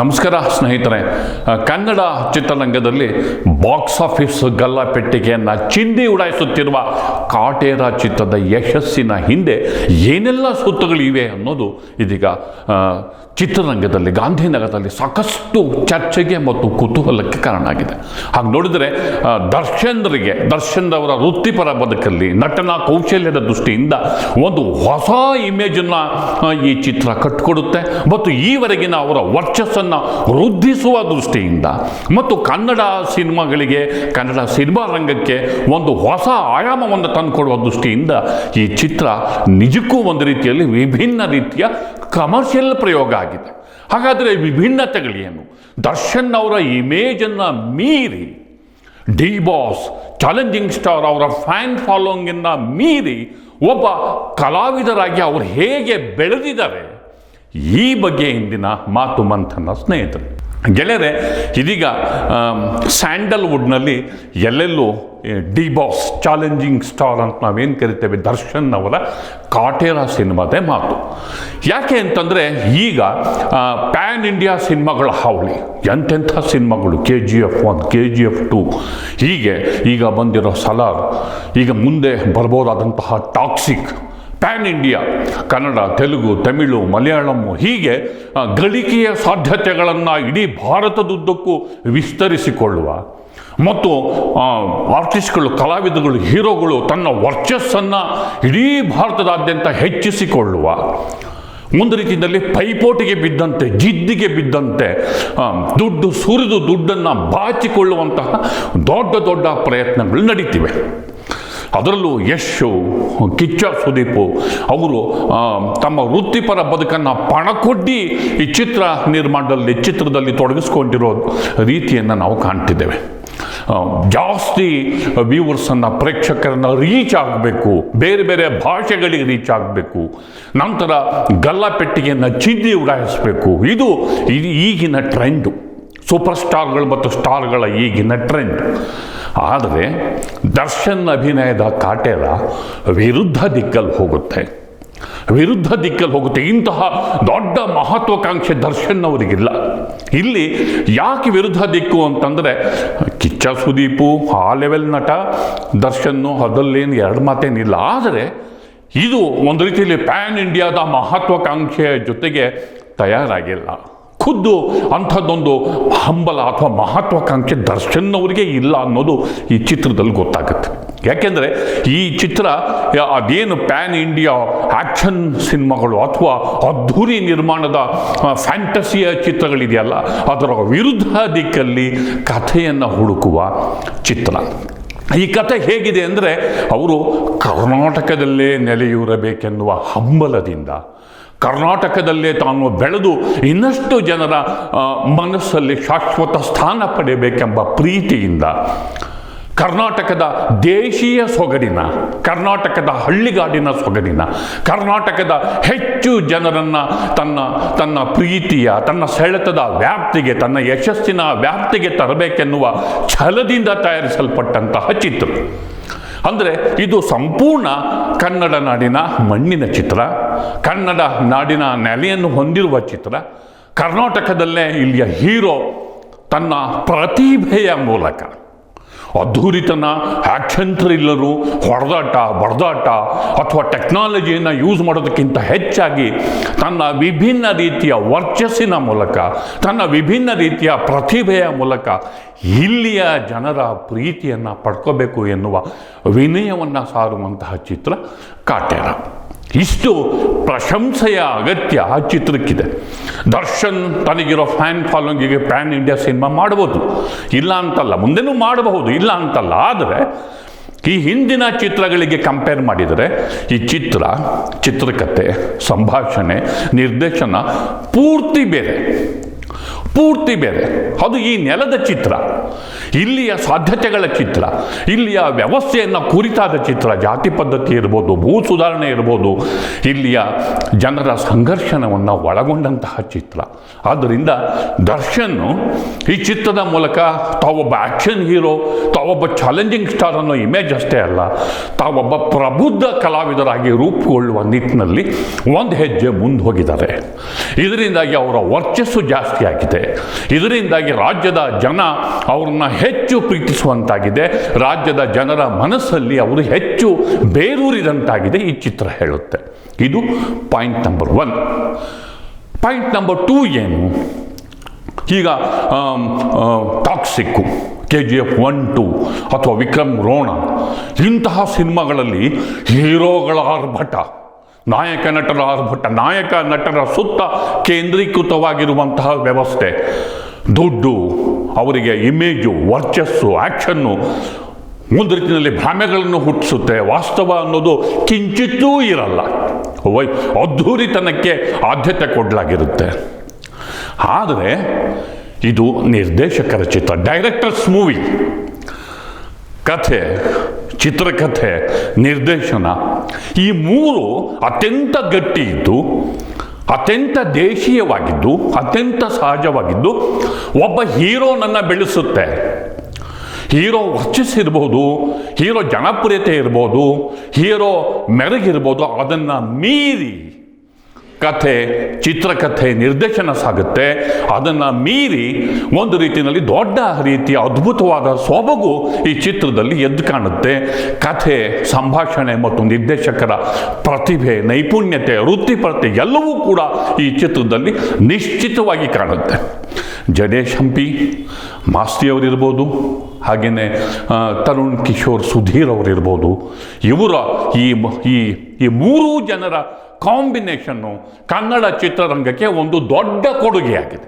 ನಮಸ್ಕಾರ ಸ್ನೇಹಿತರೆ. ಕನ್ನಡ ಚಿತ್ರರಂಗದಲ್ಲಿ ಬಾಕ್ಸ್ ಆಫೀಸ್ ಗಲ್ಲಾಪೆಟ್ಟಿಗೆಯನ್ನು ಚಿಂದಿ ಉಡಾಯಿಸುತ್ತಿರುವ ಕಾಟೇರ ಚಿತ್ರದ ಯಶಸ್ಸಿನ ಹಿಂದೆ ಏನೆಲ್ಲ ಸೂತ್ರಗಳಿವೆ ಅನ್ನೋದು ಇದೀಗ ಚಿತ್ರರಂಗದಲ್ಲಿ, ಗಾಂಧಿನಗರದಲ್ಲಿ ಸಾಕಷ್ಟು ಚರ್ಚೆಗೆ ಮತ್ತು ಕುತೂಹಲಕ್ಕೆ ಕಾರಣ ಆಗಿದೆ. ಹಾಗೆ ನೋಡಿದರೆ ದರ್ಶನ್ರಿಗೆ ದರ್ಶನ್ ಅವರ ವೃತ್ತಿಪರ ಬದುಕಲ್ಲಿ ನಟನಾ ಕೌಶಲ್ಯದ ದೃಷ್ಟಿಯಿಂದ ಒಂದು ಹೊಸ ಇಮೇಜನ್ನು ಈ ಚಿತ್ರ ಕಟ್ಟಿಕೊಡುತ್ತೆ ಮತ್ತು ಈವರೆಗಿನ ಅವರ ವರ್ಚಸ್ಸನ್ನು ವೃದ್ಧಿಸುವ ದೃಷ್ಟಿಯಿಂದ ಮತ್ತು ಕನ್ನಡ ಸಿನಿಮಾಗಳಿಗೆ, ಕನ್ನಡ ಸಿನಿಮಾ ರಂಗಕ್ಕೆ ಒಂದು ಹೊಸ ಆಯಾಮವನ್ನು ತಂದುಕೊಡುವ ದೃಷ್ಟಿಯಿಂದ ಈ ಚಿತ್ರ ನಿಜಕ್ಕೂ ಒಂದು ರೀತಿಯಲ್ಲಿ ವಿಭಿನ್ನ ರೀತಿಯ ಕಮರ್ಷಿಯಲ್ ಪ್ರಯೋಗ ಆಗಿದೆ. ಹಾಗಾದರೆ ವಿಭಿನ್ನತೆಗಳೇನು ದರ್ಶನ್ ಅವರ ಇಮೇಜನ್ನು ಮೀರಿ, ಡಿ ಬಾಸ್ ಚಾಲೆಂಜಿಂಗ್ ಸ್ಟಾರ್ ಅವರ ಫ್ಯಾನ್ ಫಾಲೋಯಿಂಗನ್ನು ಮೀರಿ ಒಬ್ಬ ಕಲಾವಿದರಾಗಿ ಅವರು ಹೇಗೆ ಬೆಳೆದಿದ್ದಾರೆ? ಈ ಬಗ್ಗೆ ಇಂದಿನ ಮಾತು ಮಂಥನ ಸ್ನೇಹಿತರು. ಗೆಳೆಯರೆ, ಇದೀಗ ಸ್ಯಾಂಡಲ್ವುಡ್ನಲ್ಲಿ ಎಲ್ಲೆಲ್ಲೂ ಡಿ ಬಾಸ್, ಚಾಲೆಂಜಿಂಗ್ ಸ್ಟಾರ್ ಅಂತ ನಾವೇನು ಕರಿತೇವೆ, ದರ್ಶನ್ ಅವರ ಕಾಟೇರ ಸಿನಿಮಾದೇ ಮಾತು. ಯಾಕೆ ಅಂತಂದರೆ, ಈಗ ಪ್ಯಾನ್ ಇಂಡಿಯಾ ಸಿನಿಮಾಗಳ ಹಾವಳಿ, ಎಂತೆಂಥ ಸಿನಿಮಾಗಳು, K G F one, K G F two, ಹೀಗೆ ಈಗ ಬಂದಿರೋ ಸಲಾರ್, ಈಗ ಮುಂದೆ ಬರ್ಬೋದಾದಂತಹ Toxic pan India, Kannada, Telugu, Tamil, Malayalam ಹೀಗೆ ಗಳಿಕೆಯ ಸಾಧ್ಯತೆಗಳನ್ನು ಇಡೀ ಭಾರತದುದ್ದಕ್ಕೂ ವಿಸ್ತರಿಸಿಕೊಳ್ಳುವ. ಮತ್ತು ಆರ್ಟಿಸ್ಟ್ಗಳು, ಕಲಾವಿದಗಳು, ಹೀರೋಗಳು ತನ್ನ ವರ್ಚಸ್ಸನ್ನು ಇಡೀ ಭಾರತದಾದ್ಯಂತ ಹೆಚ್ಚಿಸಿಕೊಳ್ಳುವ. ಒಂದು ರೀತಿಯಲ್ಲಿ ಪೈಪೋಟಿಗೆ ಬಿದ್ದಂತೆ, ಜಿದ್ದಿಗೆ ಬಿದ್ದಂತೆ ದುಡ್ಡು, ಸುರಿದು ದುಡ್ಡನ್ನು ಬಾಚಿಕೊಳ್ಳುವಂತಹ ದೊಡ್ಡ ದೊಡ್ಡ ಪ್ರಯತ್ನಗಳು ನಡೀತಿವೆ. ಅದರಲ್ಲೂ ಯಶು ಕಿಚ್ಚ ಸುದೀಪು ಅವರು ತಮ್ಮ ವೃತ್ತಿಪರ ಬದುಕನ್ನು ಪಣಕೊಡ್ಡಿ ಈ ಚಿತ್ರ ನಿರ್ಮಾಣದಲ್ಲಿ, ಚಿತ್ರದಲ್ಲಿ ತೊಡಗಿಸ್ಕೊಂಡಿರೋ ರೀತಿಯನ್ನು ನಾವು ಕಾಣ್ತಿದ್ದೇವೆ. ಜಾಸ್ತಿ ವ್ಯೂವರ್ಸನ್ನು ಪ್ರೇಕ್ಷಕರನ್ನು ರೀಚ್ ಆಗಬೇಕು, ಬೇರೆ ಬೇರೆ ಭಾಷೆಗಳಿಗೆ ರೀಚ್ ಆಗಬೇಕು, ನಂತರ ಗಲ್ಲಾಪೆಟ್ಟಿಗೆಯನ್ನು ಚಿದ್ದಿ ಉಡಾಯಿಸಬೇಕು. ಇದು ಇದು ಈಗಿನ ಟ್ರೆಂಡು ಸೂಪರ್ ಸ್ಟಾರ್ಗಳು ಮತ್ತು ಸ್ಟಾರ್ಗಳ ಈಗಿನ ಟ್ರೆಂಡ್ ಆದರೆ ದರ್ಶನ್ ಅಭಿನಯದ ಕಾಟೇರ ವಿರುದ್ಧ ದಿಕ್ಕಲ್ಲಿ ಹೋಗುತ್ತೆ. ವಿರುದ್ಧ ದಿಕ್ಕಲ್ಲಿ ಹೋಗುತ್ತೆ. ಇಂತಹ ದೊಡ್ಡ ಮಹತ್ವಾಕಾಂಕ್ಷೆ ದರ್ಶನ್ ಅವರಿಗಿಲ್ಲ. ಇಲ್ಲಿ ಯಾಕೆ ವಿರುದ್ಧ ದಿಕ್ಕು ಅಂತಂದರೆ ಕಿಚ್ಚ ಸುದೀಪು, ಆ ಲೆವೆಲ್ ನಟ ದರ್ಶನ್ನು ಅದರಲ್ಲೇನು ಎರಡು ಮಾತೇನಿಲ್ಲ. ಆದರೆ ಇದು ಒಂದು ರೀತಿಯಲ್ಲಿ ಪ್ಯಾನ್ ಇಂಡಿಯಾದ ಮಹತ್ವಾಕಾಂಕ್ಷೆಯ ಜೊತೆಗೆ ತಯಾರಾಗಿಲ್ಲ. ಖುದ್ದು ಅಂಥದ್ದೊಂದು ಹಂಬಲ ಅಥವಾ ಮಹತ್ವಾಕಾಂಕ್ಷೆ ದರ್ಶನ್ ಅವರಿಗೆ ಇಲ್ಲ ಅನ್ನೋದು ಈ ಚಿತ್ರದಲ್ಲಿ ಗೊತ್ತಾಗುತ್ತೆ. ಯಾಕೆಂದರೆ ಈ ಚಿತ್ರ ಅದೇನು ಪ್ಯಾನ್ ಇಂಡಿಯಾ ಆ್ಯಕ್ಷನ್ ಸಿನಿಮಾಗಳು ಅಥವಾ ಅದ್ಧೂರಿ ನಿರ್ಮಾಣದ ಫ್ಯಾಂಟಸಿಯ ಚಿತ್ರಗಳಿದೆಯಲ್ಲ, ಅದರ ವಿರುದ್ಧ ದಿಕ್ಕಲ್ಲಿ ಕಥೆಯನ್ನು ಹುಡುಕುವ ಚಿತ್ರ. ಈ ಕಥೆ ಹೇಗಿದೆ ಅಂದರೆ ಅವರು ಕರ್ನಾಟಕದಲ್ಲೇ ನೆಲೆಯೂರಬೇಕೆನ್ನುವ ಹಂಬಲದಿಂದ ಕರ್ನಾಟಕದಲ್ಲೇ ತಾನು ಬೆಳೆದು ಇನ್ನಷ್ಟು ಜನರ ಮನಸ್ಸಲ್ಲಿ ಶಾಶ್ವತ ಸ್ಥಾನ ಪಡೆಯಬೇಕೆಂಬ ಪ್ರೀತಿಯಿಂದ ಕರ್ನಾಟಕದ ದೇಶೀಯ ಸೊಗಡಿನ, ಕರ್ನಾಟಕದ ಹಳ್ಳಿಗಾಡಿನ ಸೊಗಡಿನ, ಕರ್ನಾಟಕದ ಹೆಚ್ಚು ಜನರನ್ನು ತನ್ನ ತನ್ನ ಪ್ರೀತಿಯ, ತನ್ನ ಸೆಳೆತದ ವ್ಯಾಪ್ತಿಗೆ, ತನ್ನ ಯಶಸ್ಸಿನ ವ್ಯಾಪ್ತಿಗೆ ತರಬೇಕೆನ್ನುವ ಛಲದಿಂದ ತಯಾರಿಸಲ್ಪಟ್ಟಂತಹ ಚಿತ್ರ. ಅಂದರೆ ಇದು ಸಂಪೂರ್ಣ ಕನ್ನಡ ನಾಡಿನ ಮಣ್ಣಿನ ಚಿತ್ರ, ಕನ್ನಡ ನಾಡಿನ ನೆಲೆಯನ್ನು ಹೊಂದಿರುವ ಚಿತ್ರ. ಕರ್ನಾಟಕದಲ್ಲೇ ಇಲ್ಲಿಯ ಹೀರೋ ತನ್ನ ಪ್ರತಿಭೆಯ ಮೂಲಕ. ಅದ್ಧೂರಿತನ ಆ್ಯಕ್ಷನ್ ಥ್ರಿಲ್ಲರು ಹೊಡೆದಾಟ, ಬಡದಾಟ ಅಥವಾ ಟೆಕ್ನಾಲಜಿಯನ್ನು ಯೂಸ್ ಮಾಡೋದಕ್ಕಿಂತ ಹೆಚ್ಚಾಗಿ ತನ್ನ ವಿಭಿನ್ನ ರೀತಿಯ ವರ್ಚಸ್ಸಿನ ಮೂಲಕ, ತನ್ನ ವಿಭಿನ್ನ ರೀತಿಯ ಪ್ರತಿಭೆಯ ಮೂಲಕ ಇಲ್ಲಿಯ ಜನರ ಪ್ರೀತಿಯನ್ನು ಪಡ್ಕೋಬೇಕು ಎನ್ನುವ ವಿನಯವನ್ನು ಸಾರುವಂತಹ ಚಿತ್ರ ಕಾಟೇರ. ಇಷ್ಟು ಪ್ರಶಂಸೆಯ ಅಗತ್ಯ ಆ ಚಿತ್ರಕ್ಕಿದೆ. ದರ್ಶನ್ ತನಗಿರೋ ಫ್ಯಾನ್ ಫಾಲೋಯಿಂಗಿಗೆ ಪ್ಯಾನ್ ಇಂಡಿಯಾ ಸಿನಿಮಾ ಮಾಡ್ಬೋದು. ಇಲ್ಲ ಅಂತಲ್ಲ, ಮುಂದೆನೂ ಮಾಡಬಹುದು, ಇಲ್ಲ ಅಂತಲ್ಲ, ಆದರೆ ಈ ಹಿಂದಿನ ಚಿತ್ರಗಳಿಗೆ ಕಂಪೇರ್ ಮಾಡಿದರೆ ಈ ಚಿತ್ರ ಚಿತ್ರಕಥೆ ಸಂಭಾಷಣೆ, ನಿರ್ದೇಶನ ಪೂರ್ತಿ ಬೇರೆ. ಪೂರ್ತಿ ಬೇರೆ. ಅದು ಈ ನೆಲದ ಚಿತ್ರ. ಇಲ್ಲಿಯ ಸಾಧ್ಯತೆಗಳ ಚಿತ್ರ. ಇಲ್ಲಿಯ ವ್ಯವಸ್ಥೆಯನ್ನು ಕುರಿತಾದ ಚಿತ್ರ. ಜಾತಿ ಪದ್ಧತಿ ಇರ್ಬೋದು, ಭೂ ಸುಧಾರಣೆ ಇರ್ಬೋದು, ಇಲ್ಲಿಯ ಜನರ ಸಂಘರ್ಷಣವನ್ನು ಒಳಗೊಂಡಂತಹ ಚಿತ್ರ. ಆದ್ದರಿಂದ ದರ್ಶನ್ ಈ ಚಿತ್ರದ ಮೂಲಕ ತಾವೊಬ್ಬ ಆ್ಯಕ್ಷನ್ ಹೀರೋ, ತಾವೊಬ್ಬ ಚಾಲೆಂಜಿಂಗ್ ಸ್ಟಾರ್ ಅನ್ನೋ ಇಮೇಜ್ ಅಷ್ಟೇ ಅಲ್ಲ, ತಾವೊಬ್ಬ ಪ್ರಬುದ್ಧ ಕಲಾವಿದರಾಗಿ ರೂಪುಗೊಳ್ಳುವ ನಿಟ್ಟಿನಲ್ಲಿ ಒಂದು ಹೆಜ್ಜೆ ಮುಂದೆ ಹೋಗಿದ್ದಾರೆ. ಇದರಿಂದಾಗಿ ಅವರ ವರ್ಚಸ್ಸು ಜಾಸ್ತಿ ಆಗಿದೆ. ಇದರಿಂದಾಗಿ ರಾಜ್ಯದ ಜನ ಅವ್ರನ್ನ ಹೆಚ್ಚು ಪ್ರೀತಿಸುವಂತಾಗಿದೆ. ರಾಜ್ಯದ ಜನರ ಮನಸ್ಸಲ್ಲಿ ಅವರು ಹೆಚ್ಚು ಬೇರೂರಿದಂತಾಗಿದೆ ಈ ಚಿತ್ರ ಹೇಳುತ್ತೆ. ಇದು point number one. Point number two ಏನು? ಈಗ Toxic K G F one, two ಅಥವಾ ವಿಕ್ರಮ್ ರೋಣ, ಇಂತಹ ಸಿನಿಮಾಗಳಲ್ಲಿ ಹೀರೋಗಳ ಆರ್ಭಟ. ನಾಯಕ ನಟರ ಭಟ್ಟ ನಾಯಕ ನಟರ ಸುತ್ತ ಕೇಂದ್ರೀಕೃತವಾಗಿರುವಂತಹ ವ್ಯವಸ್ಥೆ. ದುಡ್ಡು, ಅವರಿಗೆ ಇಮೇಜು ವರ್ಚಸ್ಸು ಆ್ಯಕ್ಷನ್ನು ಒಂದು ರೀತಿಯಲ್ಲಿ ಭ್ರಮೆಗಳನ್ನು ಹುಟ್ಟಿಸುತ್ತೆ. ವಾಸ್ತವ ಅನ್ನೋದು ಕಿಂಚಿತ್ತೂ ಇರಲ್ಲ. ವೈ, ಅದ್ಧೂರಿತನಕ್ಕೆ ಆದ್ಯತೆ ಕೊಡಲಾಗಿರುತ್ತೆ. ಆದರೆ, ಇದು ನಿರ್ದೇಶಕರ ಚಿತ್ರ ಡೈರೆಕ್ಟರ್ಸ್ ಮೂವಿ ಕಥೆ ಚಿತ್ರಕಥೆ, ನಿರ್ದೇಶನ, ಈ ಮೂರು ಅತ್ಯಂತ ಗಟ್ಟಿ ಇದ್ದು ಅತ್ಯಂತ ದೇಶೀಯವಾಗಿದ್ದು, ಅತ್ಯಂತ ಸಹಜವಾಗಿದ್ದು ಒಬ್ಬ ಹೀರೋನನ್ನು ಬೆಳೆಸುತ್ತೆ. ಹೀರೋ ವರ್ಚಸ್ಸಿರ್ಬೋದು, ಹೀರೋ ಜನಪ್ರಿಯತೆ ಇರ್ಬೋದು, ಹೀರೋ ಮೆರಗಿರ್ಬೋದು, ಅದನ್ನು ಮೀರಿ ಕಥೆ, ಚಿತ್ರಕಥೆ, ನಿರ್ದೇಶನ ಸಾಗುತ್ತೆ. ಅದನ್ನು ಮೀರಿ ಒಂದು ರೀತಿಯಲ್ಲಿ ದೊಡ್ಡ ರೀತಿಯ ಅದ್ಭುತವಾದ ಸೊಬಗು ಈ ಚಿತ್ರದಲ್ಲಿ ಎದ್ದು ಕಾಣುತ್ತೆ. ಕಥೆ, ಸಂಭಾಷಣೆ ಮತ್ತು ನಿರ್ದೇಶಕರ ಪ್ರತಿಭೆ, ನೈಪುಣ್ಯತೆ, ವೃತ್ತಿಪರತೆ ಎಲ್ಲವೂ ಕೂಡ ಈ ಚಿತ್ರದಲ್ಲಿ ನಿಶ್ಚಿತವಾಗಿ ಕಾಣುತ್ತೆ. ಜಡೇಶ್ ಹಂಪಿ ಮಾಸ್ತಿಯವರಿರ್ಬೋದು ಹಾಗೆಯೇ ತರುಣ್ ಕಿಶೋರ್ ಸುಧೀರ್ ಅವರಿರ್ಬೋದು, ಇವರ ಈ ಈ ಈ ಮೂರು ಜನರ ಕಾಂಬಿನೇಷನ್ನು ಕನ್ನಡ ಚಿತ್ರರಂಗಕ್ಕೆ ಒಂದು ದೊಡ್ಡ ಕೊಡುಗೆಯಾಗಿದೆ.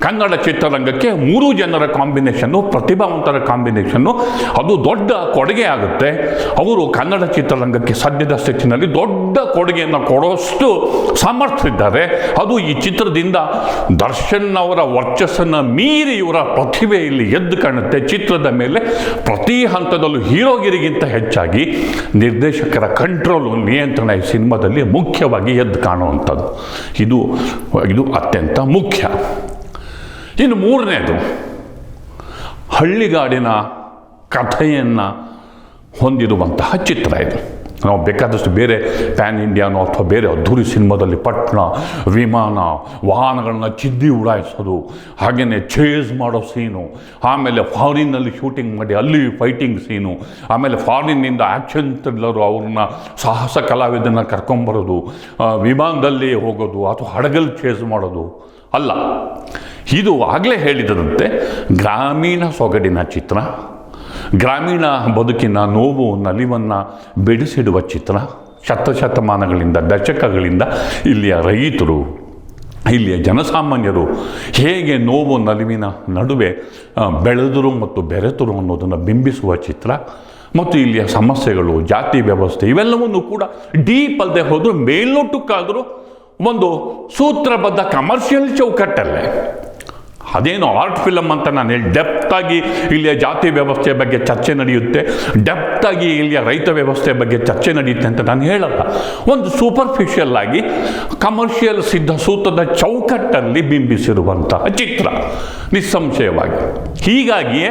ಕನ್ನಡ ಚಿತ್ರರಂಗಕ್ಕೆ ಮೂರು ಜನರ ಕಾಂಬಿನೇಷನ್ನು, ಪ್ರತಿಭಾವಂತರ ಕಾಂಬಿನೇಷನ್ನು, ಅದು ದೊಡ್ಡ ಕೊಡುಗೆ ಆಗುತ್ತೆ. ಅವರು ಕನ್ನಡ ಚಿತ್ರರಂಗಕ್ಕೆ ಸದ್ಯದ ಸ್ಥಿತಿನಲ್ಲಿ ದೊಡ್ಡ ಕೊಡುಗೆಯನ್ನು ಕೊಡೋಷ್ಟು ಸಮರ್ಥಿದ್ದಾರೆ ಅದು ಈ ಚಿತ್ರದಿಂದ ದರ್ಶನ್ ಅವರ ವರ್ಚಸ್ಸನ್ನು ಮೀರಿ ಇವರ ಪ್ರತಿಭೆ ಇಲ್ಲಿ ಎದ್ದು ಕಾಣುತ್ತೆ. ಚಿತ್ರದ ಮೇಲೆ ಪ್ರತಿ ಹಂತದಲ್ಲೂ ಹೀರೋಗಿರಿಗಿಂತ ಹೆಚ್ಚಾಗಿ ನಿರ್ದೇಶಕರ ಕಂಟ್ರೋಲು ನಿಯಂತ್ರಣ ಈ ಸಿನಿಮಾದಲ್ಲಿ ಮುಖ್ಯವಾಗಿ ಎದ್ದು ಕಾಣುವಂಥದ್ದು. ಇದು ಇದು ಅತ್ಯಂತ ಮುಖ್ಯ. ಇನ್ನು ಮೂರನೇದು, ಹಳ್ಳಿಗಾಡಿನ ಕಥೆಯನ್ನು ಹೊಂದಿರುವಂತಹ ಚಿತ್ರ ಇದು. ನಾವು ಬೇಕಾದಷ್ಟು ಬೇರೆ ಪ್ಯಾನ್ ಇಂಡಿಯಾನೋ ಅಥವಾ ಬೇರೆ ಅದ್ಧೂರಿ ಸಿನಿಮಾದಲ್ಲಿ ಪಟ್ಟಣ ವಿಮಾನ, ವಾಹನಗಳನ್ನ ಚಿದ್ದಿ ಉಡಾಯಿಸೋದು ಹಾಗೆಯೇ ಚೇಸ್ ಮಾಡೋ ಸೀನು, ಆಮೇಲೆ ಫಾರಿನ್ನಲ್ಲಿ ಶೂಟಿಂಗ್ ಮಾಡಿ ಅಲ್ಲಿ ಫೈಟಿಂಗ್ ಸೀನು, ಆಮೇಲೆ ಫಾರಿನ್ನಿಂದ ಆ್ಯಕ್ಷನ್ ಥ್ರಿಲ್ಲರು ಅವ್ರನ್ನ ಸಾಹಸ ಕಲಾವಿದನ ಕರ್ಕೊಂಬರೋದು ವಿಮಾನದಲ್ಲಿ ಹೋಗೋದು ಅಥವಾ ಹಡಗಲ್ಲಿ ಚೇಸ್ ಮಾಡೋದು, ಅಲ್ಲ. ಇದು ಆಗಲೇ ಹೇಳಿದಂತೆ ಗ್ರಾಮೀಣ ಸೊಗಡಿನ ಚಿತ್ರ, ಗ್ರಾಮೀಣ ಬದುಕಿನ ನೋವು, ನಲಿವನ್ನು ಬಿಡಿಸಿಡುವ ಚಿತ್ರ, ಶತಶತಮಾನಗಳಿಂದ ದಶಕಗಳಿಂದ ಇಲ್ಲಿಯ ರೈತರು, ಇಲ್ಲಿಯ ಜನಸಾಮಾನ್ಯರು ಹೇಗೆ ನೋವು, ನಲಿವಿನ ನಡುವೆ ಬೆಳೆದರು ಮತ್ತು ಬೆರೆತರು ಅನ್ನೋದನ್ನು ಬಿಂಬಿಸುವ ಚಿತ್ರ ಮತ್ತು ಇಲ್ಲಿಯ ಸಮಸ್ಯೆಗಳು, ಜಾತಿ ವ್ಯವಸ್ಥೆ ಇವೆಲ್ಲವನ್ನು ಕೂಡ ಡೀಪ್ ಅಲ್ಲದೆ ಹೋದರೂ ಮೇಲ್ನೋಟಕ್ಕಾದರೂ ಒಂದು ಸೂತ್ರಬದ್ಧ ಕಮರ್ಷಿಯಲ್ ಚೌಕಟ್ಟಲ್ಲೇ. ಅದೇನು ಆರ್ಟ್ ಫಿಲಮ್ ಅಂತ ನಾನು ಹೇಳಿ ಡೆಪ್ತಾಗಿ ಇಲ್ಲಿಯ ಜಾತಿ ವ್ಯವಸ್ಥೆ ಬಗ್ಗೆ ಚರ್ಚೆ ನಡೆಯುತ್ತೆ ಡೆಪ್ತಾಗಿ ಇಲ್ಲಿಯ ರೈತ ವ್ಯವಸ್ಥೆ ಬಗ್ಗೆ ಚರ್ಚೆ ನಡೆಯುತ್ತೆ ಅಂತ ನಾನು ಹೇಳಲ್ಲ. ಒಂದು ಸೂಪರ್ಫಿಷಿಯಲ್ ಆಗಿ ಕಮರ್ಷಿಯಲ್ ಸಿದ್ಧ ಸೂತ್ರದ ಚೌಕಟ್ಟಲ್ಲಿ ಬಿಂಬಿಸಿರುವಂತಹ ಚಿತ್ರ, ನಿಸ್ಸಂಶಯವಾಗಿ. ಹೀಗಾಗಿಯೇ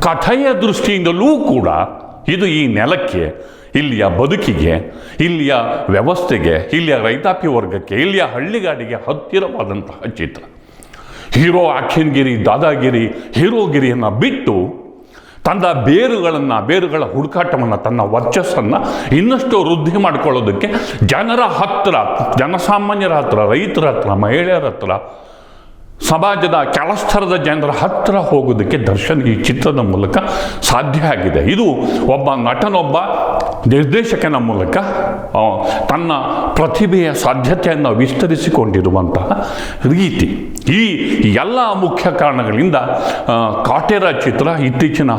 ಕಥೆಯ ದೃಷ್ಟಿಯಿಂದಲೂ ಕೂಡ ಇದು ಈ ನೆಲಕ್ಕೆ, ಇಲ್ಲಿಯ ಬದುಕಿಗೆ, ಇಲ್ಲಿಯ ವ್ಯವಸ್ಥೆಗೆ, ಇಲ್ಲಿಯ ರೈತಾಪಿ ವರ್ಗಕ್ಕೆ, ಇಲ್ಲಿಯ ಹಳ್ಳಿಗಾಡಿಗೆ ಹತ್ತಿರವಾದಂತಹ ಚಿತ್ರ. ಹೀರೋ ಆಕ್ಷನ್ಗಿರಿ ದಾದಾಗಿರಿ, ಹೀರೋಗಿರಿಯನ್ನು ಬಿಟ್ಟು ತನ್ನ ಬೇರುಗಳನ್ನು, ಬೇರುಗಳ ಹುಡುಕಾಟವನ್ನು, ತನ್ನ ವರ್ಚಸ್ಸನ್ನು ಇನ್ನಷ್ಟು ವೃದ್ಧಿ ಮಾಡಿಕೊಳ್ಳೋದಕ್ಕೆ ಜನರ ಹತ್ರ, ಜನಸಾಮಾನ್ಯರ ಹತ್ರ, ರೈತರ ಹತ್ರ, ಮಹಿಳೆಯರ ಹತ್ರ, ಸಮಾಜದ ಕೆಳಸ್ತರದ ಜನರ ಹತ್ತಿರ ಹೋಗೋದಕ್ಕೆ ದರ್ಶನ್ ಈ ಚಿತ್ರದ ಮೂಲಕ ಸಾಧ್ಯ ಆಗಿದೆ. ಇದು ಒಬ್ಬ ನಟನೊಬ್ಬ ನಿರ್ದೇಶಕನ ಮೂಲಕ ತನ್ನ ಪ್ರತಿಭೆಯ ಸಾಧ್ಯತೆಯನ್ನು ವಿಸ್ತರಿಸಿಕೊಂಡಿರುವಂತಹ ರೀತಿ. ಈ ಎಲ್ಲ ಮುಖ್ಯ ಕಾರಣಗಳಿಂದ ಕಾಟೇರ ಚಿತ್ರ ಇತ್ತೀಚಿನ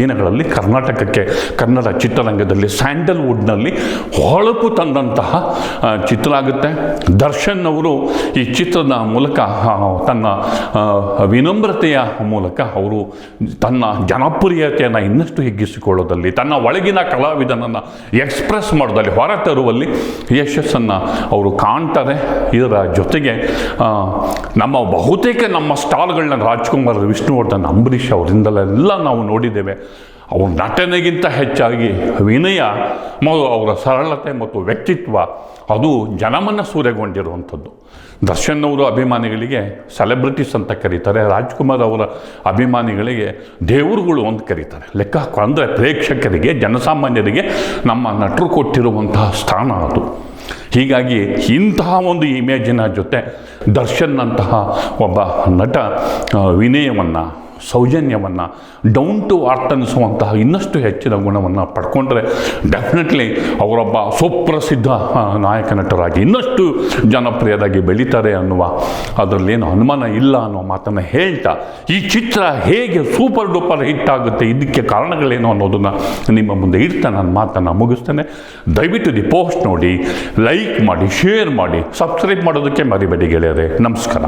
ದಿನಗಳಲ್ಲಿ ಕರ್ನಾಟಕಕ್ಕೆ, ಕನ್ನಡ ಚಿತ್ರರಂಗದಲ್ಲಿ ಸ್ಯಾಂಡಲ್ವುಡ್ನಲ್ಲಿ ಹೊಳಪು ತಂದಂತಹ ಚಿತ್ರ ಆಗುತ್ತೆ. ದರ್ಶನ್ ಅವರು ಈ ಚಿತ್ರದ ಮೂಲಕ ತನ್ನ ವಿನಮ್ರತೆಯ ಮೂಲಕ ಅವರು ತನ್ನ ಜನಪ್ರಿಯತೆಯನ್ನು ಇನ್ನಷ್ಟು ಹಿಗ್ಗಿಸಿಕೊಳ್ಳೋದಲ್ಲಿ, ತನ್ನ ಒಳಗಿನ ಕಲಾವಿದನನ್ನು ಎಕ್ಸ್ಪ್ರೆಸ್ ಮಾಡೋದಲ್ಲಿ ಹೊರತರುವಲ್ಲಿ ಯಶಸ್ಸನ್ನು ಅವರು ಕಾಣ್ತಾರೆ. ಇದರ ಜೊತೆಗೆ ನಮ್ಮ ಬಹುತೇಕ ನಮ್ಮ ಸ್ಟಾಲ್ಗಳನ್ನ ರಾಜ್ಕುಮಾರ್ ವಿಷ್ಣುವರ್ಧನ್, ಅಂಬರೀಷ್ ಅವರಿಂದಲೆಲ್ಲ ನಾವು ನೋಡಿದ್ದೇವೆ. ಅವ್ರ ನಟನೆಗಿಂತ ಹೆಚ್ಚಾಗಿ ವಿನಯ ಮತ್ತು ಅವರ ಸರಳತೆ ಮತ್ತು ವ್ಯಕ್ತಿತ್ವ, ಅದು ಜನಮನ ಸೂರೆಗೊಂಡಿರುವಂಥದ್ದು. ದರ್ಶನ್ ಅವರು ಅಭಿಮಾನಿಗಳಿಗೆ, ಸೆಲೆಬ್ರಿಟೀಸ್ ಅಂತ ಕರೀತಾರೆ, ರಾಜ್ಕುಮಾರ್ ಅವರ ಅಭಿಮಾನಿಗಳಿಗೆ ದೇವರುಗಳು ಅಂತ ಕರೀತಾರೆ. ಲೆಕ್ಕ ಅಂದರೆ ಪ್ರೇಕ್ಷಕರಿಗೆ, ಜನಸಾಮಾನ್ಯರಿಗೆ ನಮ್ಮ ನಟರು ಕೊಟ್ಟಿರುವಂತಹ ಸ್ಥಾನ ಅದು. ಹೀಗಾಗಿ ಇಂತಹ ಒಂದು ಇಮೇಜಿನ ಜೊತೆ ದರ್ಶನ್ ಅಂತಹ ಒಬ್ಬ ನಟ ವಿನಯವನ್ನು ಸೌಜನ್ಯವನ್ನು ಡೌನ್ ಟು ಅರ್ತ್ ಅನ್ನಿಸುವಂತಹ ಇನ್ನಷ್ಟು ಹೆಚ್ಚಿನ ಗುಣವನ್ನು ಪಡ್ಕೊಂಡ್ರೆ ಡೆಫಿನೆಟ್ಲಿ ಅವರೊಬ್ಬ ಸುಪ್ರಸಿದ್ಧ ನಾಯಕ ನಟರಾಗಿ ಇನ್ನಷ್ಟು ಜನಪ್ರಿಯರಾಗಿ ಬೆಳೀತಾರೆ ಅನ್ನುವ ಅದರಲ್ಲೇನು ಅನುಮಾನ ಇಲ್ಲ ಅನ್ನೋ ಮಾತನ್ನು ಹೇಳ್ತಾ, ಈ ಚಿತ್ರ ಹೇಗೆ ಸೂಪರ್ ಡೂಪರ್ ಹಿಟ್ ಆಗುತ್ತೆ, ಇದಕ್ಕೆ ಕಾರಣಗಳೇನು ಅನ್ನೋದನ್ನು ನಿಮ್ಮ ಮುಂದೆ ಇಡ್ತಾ ನಾನು ಮಾತನ್ನು ಮುಗಿಸ್ತೇನೆ. ದಯವಿಟ್ಟು ದಿ ಪೋಸ್ಟ್ ನೋಡಿ ಲೈಕ್ ಮಾಡಿ ಶೇರ್ ಮಾಡಿ ಸಬ್ಸ್ಕ್ರೈಬ್ ಮಾಡೋದಕ್ಕೆ ಮರಿಬೇಡಿ ಗೆಳೆಯರೆ. ನಮಸ್ಕಾರ.